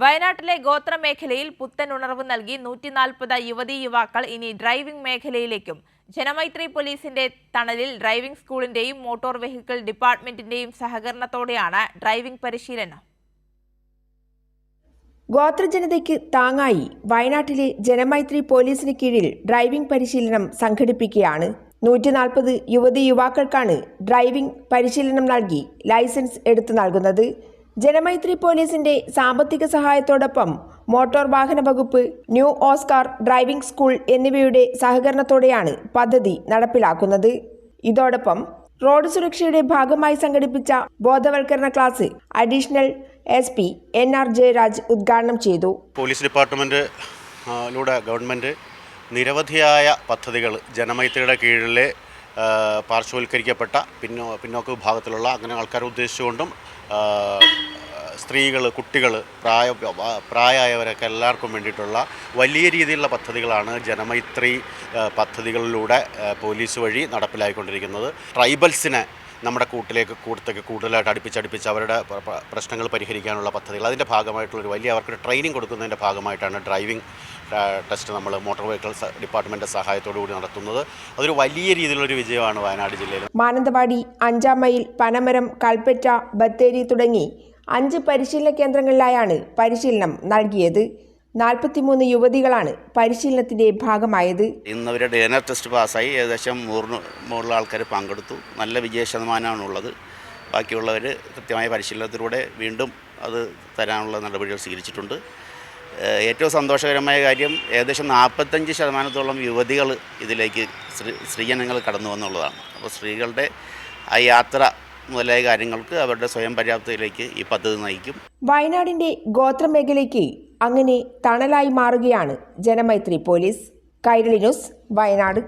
വയനാട്ടിലെ ഗോത്ര മേഖലയിൽ പുത്തൻ ഉണർവ് നൽകി നൂറ്റി നാൽപ്പത് യുവതീ യുവാക്കൾ ഇനി ഡ്രൈവിംഗ് മേഖലയിലേക്കും. ജനമൈത്രി പോലീസിന്റെ തണലിൽ ഡ്രൈവിംഗ് സ്കൂളിന്റെയും മോട്ടോർ വെഹിക്കിൾ ഡിപ്പാർട്ട്മെന്റിന്റെയും സഹകരണത്തോടെയാണ് ഡ്രൈവിംഗ് പരിശീലനം. ഗോത്രജനതയ്ക്ക് താങ്ങായി വയനാട്ടിലെ ജനമൈത്രി പോലീസിന് കീഴിൽ ഡ്രൈവിംഗ് പരിശീലനം സംഘടിപ്പിക്കുകയാണ്. നൂറ്റി നാൽപ്പത് യുവതി യുവാക്കൾക്കാണ് ഡ്രൈവിംഗ് പരിശീലനം നൽകി ലൈസൻസ് എടുത്തു നൽകുന്നത്. ജനമൈത്രി പോലീസിന്റെ സാമ്പത്തിക സഹായത്തോടൊപ്പം മോട്ടോർ വാഹന വകുപ്പ് ന്യൂ ഓസ്കാർ ഡ്രൈവിംഗ് സ്കൂൾ എന്നിവയുടെ സഹകരണത്തോടെയാണ് പദ്ധതി നടപ്പിലാക്കുന്നത്. ഇതോടൊപ്പം റോഡ് സുരക്ഷയുടെ ഭാഗമായി സംഘടിപ്പിച്ച ബോധവൽക്കരണ class additional S P N R Jayaraj ഉദ്ഘാടനം ചെയ്തു. പോലീസ് ഡിപ്പാർട്ട്മെന്റ് ഗവൺമെന്റ് നിരവധിയായ പദ്ധതികൾ ജനമൈത്രിയുടെ കീഴിലെ പാർശ്വവൽക്കരിക്കപ്പെട്ട പിന്നോ പിന്നോക്ക വിഭാഗത്തിലുള്ള അങ്ങനെ ആൾക്കാരെ ഉദ്ദേശിച്ചുകൊണ്ടും സ്ത്രീകൾ കുട്ടികൾ പ്രായ പ്രായമായവരൊക്കെ എല്ലാവർക്കും വേണ്ടിയിട്ടുള്ള വലിയ രീതിയിലുള്ള പദ്ധതികളാണ് ജനമൈത്രി പദ്ധതികളിലൂടെ പോലീസ് വഴി നടപ്പിലായിക്കൊണ്ടിരിക്കുന്നത്. ട്രൈബൽസിനെ നമ്മുടെ കൂട്ടിലേക്ക് കൂട്ടത്തേക്ക് കൂടുതലായിട്ട് അടുപ്പിച്ചടുപ്പിച്ച് അവരുടെ പ്ര- പ്ര- പ്രശ്നങ്ങൾ പരിഹരിക്കാനുള്ള പദ്ധതികൾ. അതിന്റെ ഭാഗമായിട്ടുള്ളൊരു വലിയ അവർക്ക് ട്രെയിനിങ് കൊടുക്കുന്നതിന്റെ ഭാഗമായിട്ടാണ് ഡ്രൈവിംഗ് ടെസ്റ്റ് നമ്മൾ മോട്ടോർ വെഹിക്കിൾ ഡിപ്പാർട്ട്മെന്റ് സഹായത്തോടു കൂടി നടത്തുന്നത്. അതൊരു വലിയ രീതിയിലുള്ളൊരു വിജയമാണ് വയനാട് ജില്ലയിൽ മാനന്തവാടി അഞ്ചാം മൈൽ പനമരം കൽപ്പറ്റ ബത്തേരി തുടങ്ങി അഞ്ച് പരിശീലന കേന്ദ്രങ്ങളിലായാണ് പരിശീലനം നൽകിയത്. നാൽപ്പത്തിമൂന്ന് യുവതികളാണ് പരിശീലനത്തിന്റെ ഭാഗമായത്. ഇന്ന് അവരുടെ ഡി എൻ എ ടെസ്റ്റ് പാസ്സായി. ഏകദേശം നൂറിന് മുകളിലെ ആൾക്കാർ പങ്കെടുത്തു. നല്ല വിജയ ശതമാനമാണുള്ളത്. ബാക്കിയുള്ളവർ കൃത്യമായ പരിശീലനത്തിലൂടെ വീണ്ടും അത് തരാനുള്ള നടപടികൾ സ്വീകരിച്ചിട്ടുണ്ട്. ഏറ്റവും സന്തോഷകരമായ കാര്യം ഏകദേശം നാൽപ്പത്തഞ്ച് ശതമാനത്തോളം യുവതികൾ ഇതിലേക്ക് സ്ത്രീ സ്ത്രീജനങ്ങൾ കടന്നു വന്നുള്ളതാണ്. അപ്പോൾ സ്ത്രീകളുടെ ആ യാത്ര മുതലായ കാര്യങ്ങൾക്ക് അവരുടെ സ്വയം പര്യാപ്തയിലേക്ക് ഈ പദ്ധതി നയിക്കും. വയനാടിന്റെ ഗോത്രമേഖലയ്ക്ക് അങ്ങനെ തണലായി മാറുകയാണ് ജനമൈത്രി പോലീസ്. കൈരളി ന്യൂസ് വയനാട്.